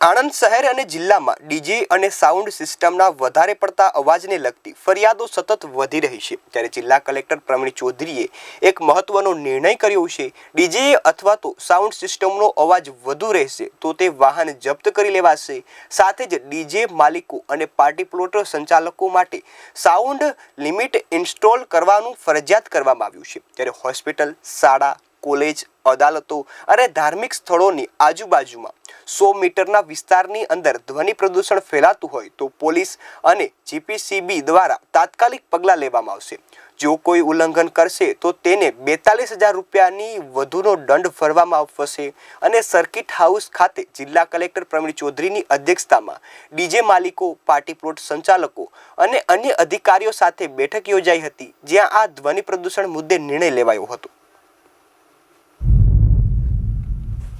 આણંદ શહેર અને જિલ્લામાં ડીજે અને સાઉન્ડ સિસ્ટમના વધારે પડતા અવાજને લગતી ફરિયાદો સતત વધી રહી છે. ત્યારે જિલ્લા કલેક્ટર પ્રવીણ ચૌધરીએ એક મહત્વનો નિર્ણય કર્યો છે, ડીજે અથવા તો સાઉન્ડ સિસ્ટમનો અવાજ વધુ રહેશે તો તે વાહન જપ્ત કરી લેવાશે. સાથે જ ડીજે માલિકો અને પાર્ટી પ્લોટ સંચાલકો માટે સાઉન્ડ લિમિટ ઇન્સ્ટોલ કરવાનું ફરજિયાત કરવામાં આવ્યું છે. ત્યારે હોસ્પિટલ, શાળા કોલેજ, અદાલતો અને ધાર્મિક સ્થળોની આજુબાજુમાં સો મીટરના વિસ્તારની અંદર ધ્વનિ પ્રદૂષણ ફેલાતું હોય તો પોલીસ અને જીપીસીબી દ્વારા તાત્કાલિક પગલાં લેવામાં આવશે. જો કોઈ ઉલ્લંઘન કરશે તો તેને બેતાલીસ હજાર રૂપિયાની વધુનો દંડ ભરવામાં આવશે અને સર્કિટ હાઉસ ખાતે જિલ્લા કલેક્ટર પ્રવીણ ચૌધરીની અધ્યક્ષતામાં ડીજે માલિકો, પાર્ટી પ્લોટ સંચાલકો અને અન્ય અધિકારીઓ સાથે બેઠક યોજાઈ હતી, જ્યાં આ ધ્વનિ પ્રદૂષણ મુદ્દે નિર્ણય લેવાયો હતો.